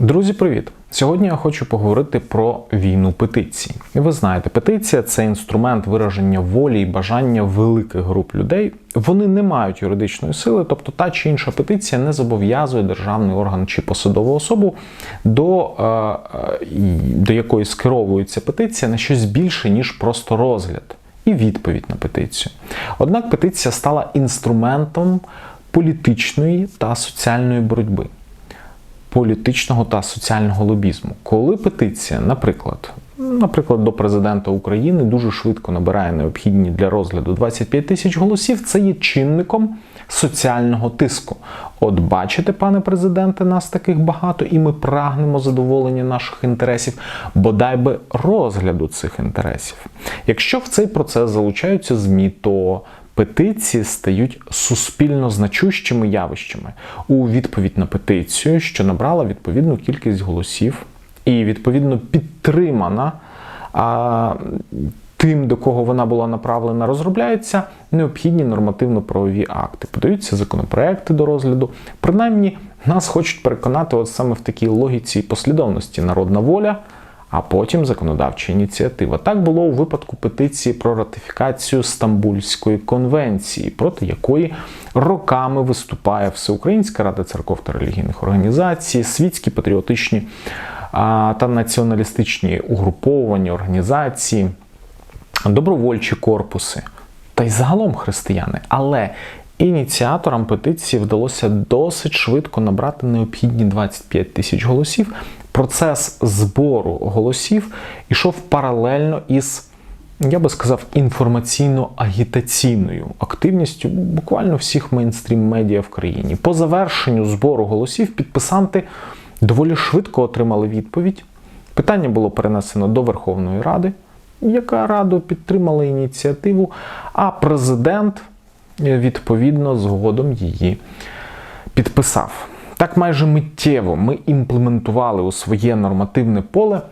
Друзі, привіт! Сьогодні я хочу поговорити про війну петицій. Ви знаєте, петиція це інструмент вираження волі і бажання великих груп людей. Вони не мають юридичної сили, тобто та чи інша петиція не зобов'язує державний орган чи посадову особу, до, е, е, до якої скеровується петиція на щось більше, ніж просто розгляд і відповідь на петицію. Однак петиція стала інструментом політичної та соціальної боротьби політичного та соціального лобізму. Коли петиція, наприклад, наприклад, до президента України дуже швидко набирає необхідні для розгляду 25 тисяч голосів, це є чинником соціального тиску. От бачите, пане президенте, нас таких багато, і ми прагнемо задоволення наших інтересів, бодай би розгляду цих інтересів. Якщо в цей процес залучаються ЗМІ, то Петиції стають суспільно значущими явищами у відповідь на петицію, що набрала відповідну кількість голосів, і відповідно підтримана а, тим, до кого вона була направлена, розробляються необхідні нормативно-правові акти, подаються законопроекти до розгляду. Принаймні, нас хочуть переконати, от саме в такій логіці і послідовності народна воля а потім законодавча ініціатива. Так було у випадку петиції про ратифікацію Стамбульської конвенції, проти якої роками виступає Всеукраїнська рада церков та релігійних організацій, світські патріотичні та націоналістичні угруповування, організації, добровольчі корпуси та й загалом християни. Але Ініціаторам петиції вдалося досить швидко набрати необхідні 25 тисяч голосів. Процес збору голосів ішов паралельно із, я би сказав, інформаційно-агітаційною активністю буквально всіх мейнстрім-медіа в країні. По завершенню збору голосів підписанти доволі швидко отримали відповідь. Питання було перенесено до Верховної Ради, яка радо підтримала ініціативу, а президент відповідно згодом її підписав. Так майже миттєво ми імплементували у своє нормативне поле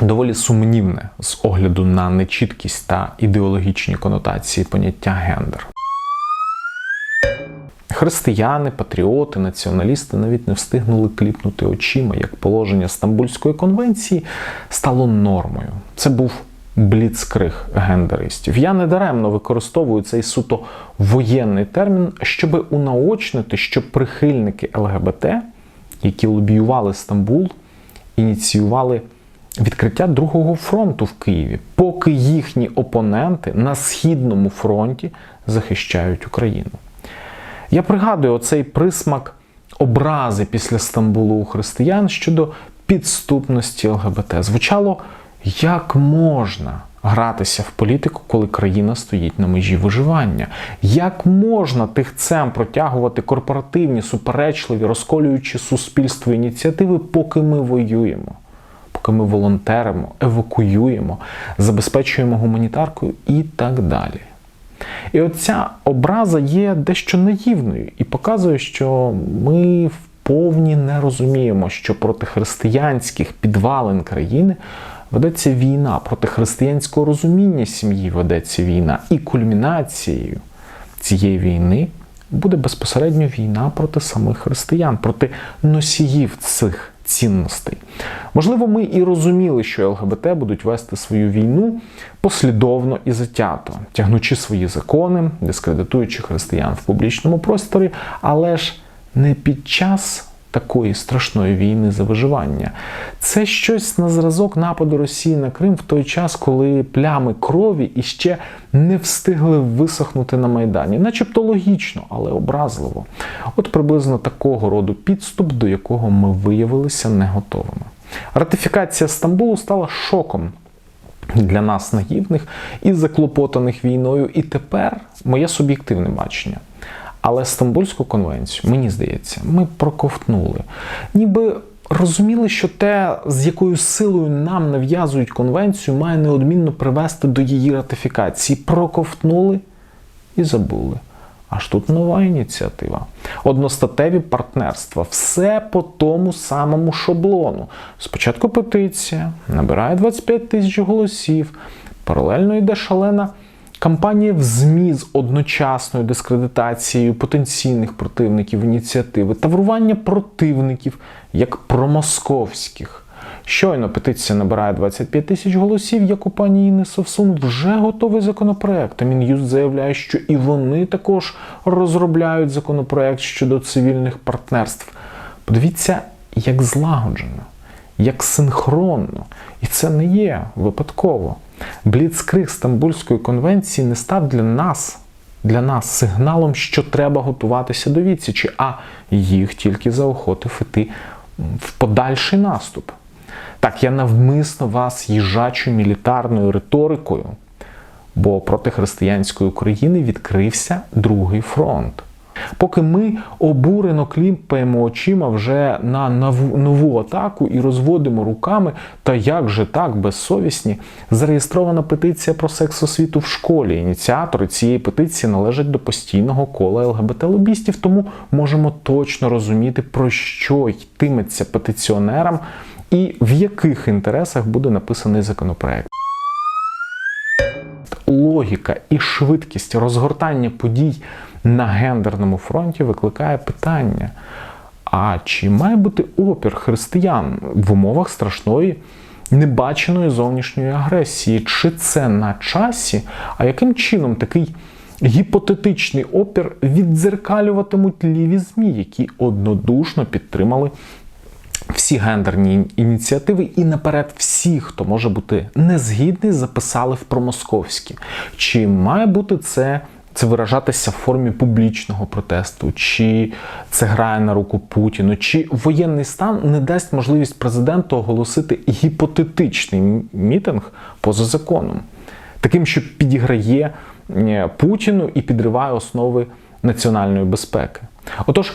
доволі сумнівне з огляду на нечіткість та ідеологічні конотації поняття гендер. Християни, патріоти, націоналісти навіть не встигнули кліпнути очима, як положення Стамбульської конвенції стало нормою. Це був бліцкриг гендеристів. Я недаремно використовую цей суто воєнний термін, щоб унаочнити, що прихильники ЛГБТ, які лобіювали Стамбул, ініціювали відкриття другого фронту в Києві, поки їхні опоненти на східному фронті захищають Україну. Я пригадую оцей присмак образи після Стамбулу у християн щодо підступності ЛГБТ. Звучало як можна гратися в політику, коли країна стоїть на межі виживання? Як можна тихцем протягувати корпоративні, суперечливі, розколюючи суспільство ініціативи, поки ми воюємо? Поки ми волонтеримо, евакуюємо, забезпечуємо гуманітаркою і так далі. І оця образа є дещо наївною і показує, що ми вповні не розуміємо, що проти християнських підвалин країни ведеться війна проти християнського розуміння сім'ї ведеться війна, і кульмінацією цієї війни буде безпосередньо війна проти самих християн, проти носіїв цих цінностей. Можливо, ми і розуміли, що ЛГБТ будуть вести свою війну послідовно і затято, тягнучи свої закони, дискредитуючи християн в публічному просторі, але ж не під час такої страшної війни за виживання. Це щось на зразок нападу Росії на Крим в той час, коли плями крові іще не встигли висохнути на Майдані, начебто логічно, але образливо. От приблизно такого роду підступ, до якого ми виявилися не готовими. Ратифікація Стамбулу стала шоком. Для нас наївних і заклопотаних війною. І тепер моє суб'єктивне бачення. Але Стамбульську конвенцію, мені здається, ми проковтнули. Ніби розуміли, що те, з якою силою нам нав'язують конвенцію, має неодмінно привести до її ратифікації. Проковтнули і забули. Аж тут нова ініціатива. Одностатеві партнерства. Все по тому самому шаблону. Спочатку петиція, набирає 25 тисяч голосів, паралельно йде шалена кампанія в ЗМІ з одночасною дискредитацією потенційних противників ініціативи, таврування противників як промосковських. Щойно петиція набирає 25 тисяч голосів, як у пані Інни Совсун вже готовий законопроект. А Мін'юст заявляє, що і вони також розробляють законопроект щодо цивільних партнерств. Подивіться, як злагоджено, як синхронно. І це не є випадково. Бліцкриг Стамбульської конвенції не став для нас. Для нас сигналом, що треба готуватися до відсічі, а їх тільки заохотив іти в подальший наступ. Так, я навмисно вас їжачу мілітарною риторикою, бо проти християнської України відкрився другий фронт. Поки ми обурено кліпаємо очима вже на нову атаку і розводимо руками, та як же так, безсовісні, зареєстрована петиція про секс освіту в школі. Ініціатори цієї петиції належать до постійного кола ЛГБТ-лобістів, тому можемо точно розуміти, про що йтиметься петиціонерам і в яких інтересах буде написаний законопроект. Логіка і швидкість розгортання подій на гендерному фронті викликає питання: а чи має бути опір християн в умовах страшної небаченої зовнішньої агресії? Чи це на часі? А яким чином такий гіпотетичний опір віддзеркалюватимуть ліві ЗМІ, які однодушно підтримали? Всі гендерні ініціативи і наперед всі, хто може бути незгідний, записали в промосковські. Чи має бути це це виражатися в формі публічного протесту, чи це грає на руку Путіну, чи воєнний стан не дасть можливість президенту оголосити гіпотетичний мітинг поза законом, таким, що підіграє Путіну і підриває основи національної безпеки. Отож,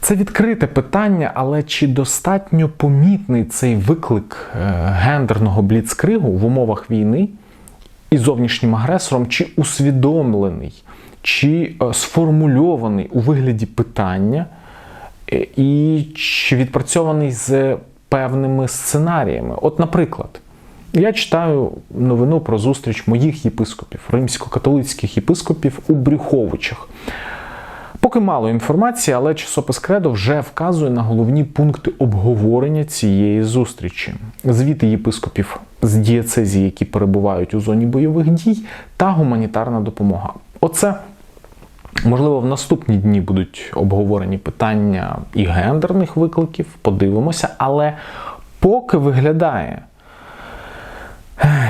це відкрите питання, але чи достатньо помітний цей виклик е, гендерного бліцкригу в умовах війни і зовнішнім агресором, чи усвідомлений, чи е, сформульований у вигляді питання, е, і чи відпрацьований з певними сценаріями? От, наприклад. Я читаю новину про зустріч моїх єпископів, римсько-католицьких єпископів у Брюховичах. Поки мало інформації, але часопис Кредо вже вказує на головні пункти обговорення цієї зустрічі: звіти єпископів з дієцезії, які перебувають у зоні бойових дій, та гуманітарна допомога. Оце. Можливо, в наступні дні будуть обговорені питання і гендерних викликів, подивимося, але поки виглядає,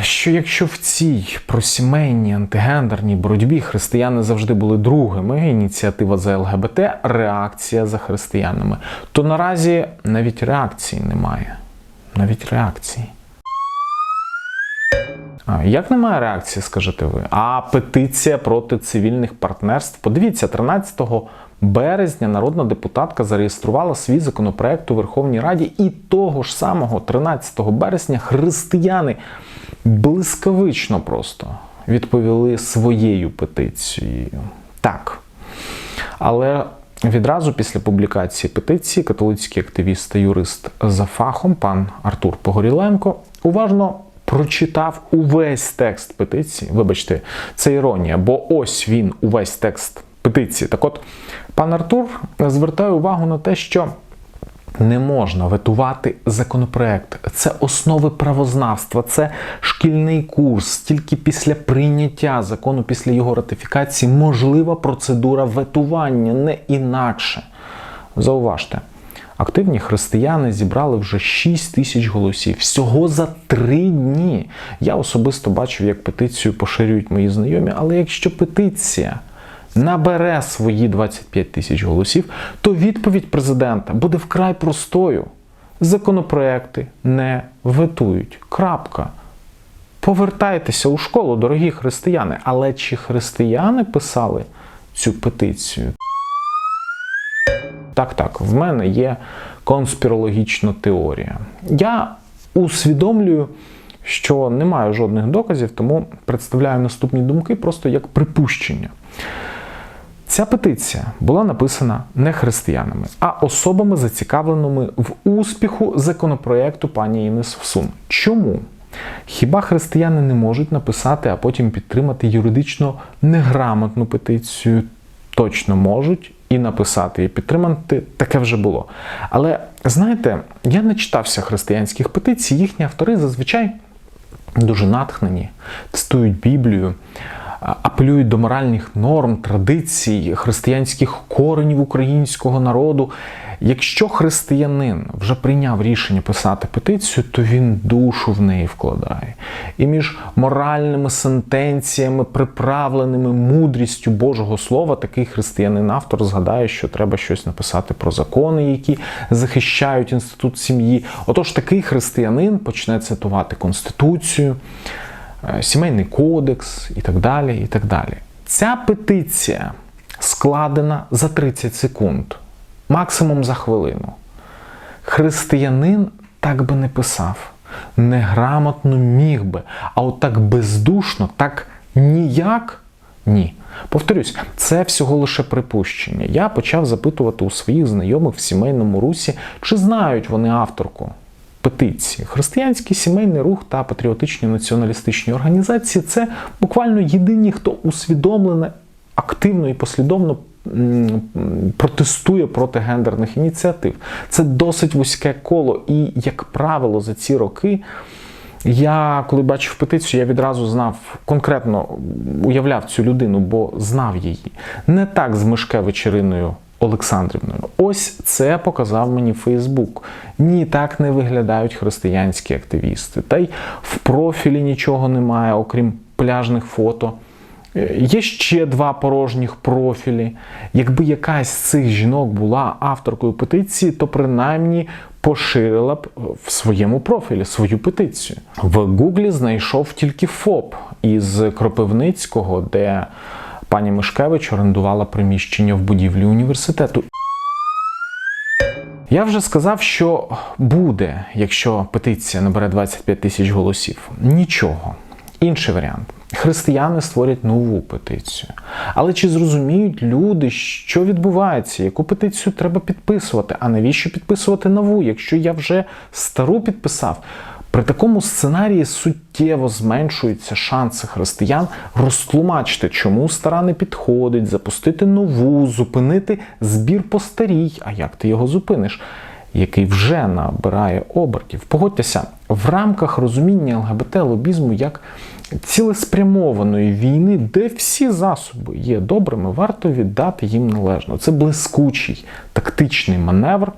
що якщо в цій просімейній антигендерній боротьбі християни завжди були другими, ініціатива за ЛГБТ, реакція за християнами, то наразі навіть реакції немає. Навіть реакції. Як немає реакції, скажете ви? А петиція проти цивільних партнерств. Подивіться, 13 березня народна депутатка зареєструвала свій законопроект у Верховній Раді, і того ж самого 13 березня християни блискавично просто відповіли своєю петицією. Так. Але відразу після публікації петиції католицький активіст та юрист за фахом, пан Артур Погоріленко, уважно прочитав увесь текст петиції. Вибачте, це іронія, бо ось він, увесь текст петиції. Так от, пан Артур звертає увагу на те, що. Не можна ветувати законопроект. Це основи правознавства, це шкільний курс. Тільки після прийняття закону, після його ратифікації, можлива процедура ветування, не інакше. Зауважте, активні християни зібрали вже 6 тисяч голосів всього за три дні. Я особисто бачив, як петицію поширюють мої знайомі, але якщо петиція набере свої 25 тисяч голосів, то відповідь президента буде вкрай простою. Законопроекти не ветують. Крапка. Повертайтеся у школу, дорогі християни. Але чи християни писали цю петицію? Так, так, в мене є конспірологічна теорія. Я усвідомлюю, що не маю жодних доказів, тому представляю наступні думки просто як припущення. Ця петиція була написана не християнами, а особами, зацікавленими в успіху законопроекту пані Інни Совсун. Чому? Хіба християни не можуть написати, а потім підтримати юридично неграмотну петицію? Точно можуть і написати, і підтримати таке вже було. Але знаєте, я не читався християнських петицій, їхні автори зазвичай дуже натхнені, цитують Біблію, апелюють до моральних норм, традицій, християнських коренів українського народу. Якщо християнин вже прийняв рішення писати петицію, то він душу в неї вкладає. І між моральними сентенціями, приправленими мудрістю Божого Слова, такий християнин-автор згадає, що треба щось написати про закони, які захищають інститут сім'ї. Отож, такий християнин почне цитувати Конституцію, сімейний кодекс і так далі. і так далі. Ця петиція складена за 30 секунд максимум за хвилину. Християнин так би не писав, неграмотно міг би, а от так бездушно, так ніяк ні. Повторюсь, це всього лише припущення. Я почав запитувати у своїх знайомих в сімейному русі, чи знають вони авторку петиції. Християнський сімейний рух та патріотичні націоналістичні організації це буквально єдині, хто усвідомлено, активно і послідовно протестує проти гендерних ініціатив. Це досить вузьке коло. І, як правило, за ці роки. Я, коли бачив петицію, я відразу знав, конкретно уявляв цю людину, бо знав її. Не так з Мишкевич Іриною Олександрівною. Ось це показав мені Фейсбук. Ні, так не виглядають християнські активісти. Та й в профілі нічого немає, окрім пляжних фото. Є ще два порожніх профілі. Якби якась з цих жінок була авторкою петиції, то принаймні поширила б в своєму профілі свою петицію. В Гуглі знайшов тільки ФОП із Кропивницького, де пані Мишкевич орендувала приміщення в будівлі університету. Я вже сказав, що буде, якщо петиція набере 25 тисяч голосів. Нічого. Інший варіант. Християни створять нову петицію. Але чи зрозуміють люди, що відбувається, яку петицію треба підписувати? А навіщо підписувати нову, якщо я вже стару підписав? При такому сценарії суттєво зменшуються шанси християн розтлумачити, чому стара не підходить, запустити нову, зупинити збір по старій. А як ти його зупиниш? Який вже набирає обертів. Погодьтеся, в рамках розуміння ЛГБТ-лобізму як цілеспрямованої війни, де всі засоби є добрими, варто віддати їм належно. Це блискучий тактичний маневр.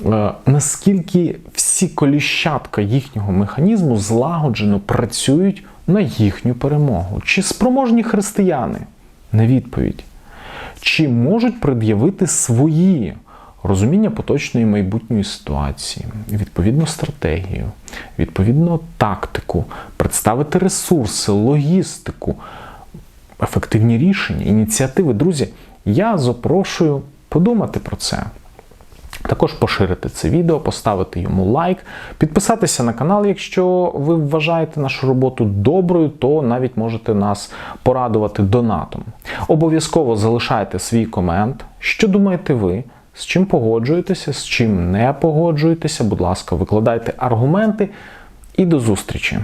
Е, наскільки всі коліщатка їхнього механізму злагоджено працюють на їхню перемогу? Чи спроможні християни? На відповідь. Чи можуть пред'явити свої розуміння поточної майбутньої ситуації, відповідну стратегію, відповідну тактику, представити ресурси, логістику, ефективні рішення, ініціативи. Друзі, я запрошую подумати про це. Також поширити це відео, поставити йому лайк, підписатися на канал, якщо ви вважаєте нашу роботу доброю, то навіть можете нас порадувати донатом. Обов'язково залишайте свій комент, що думаєте ви, з чим погоджуєтеся, з чим не погоджуєтеся. Будь ласка, викладайте аргументи і до зустрічі!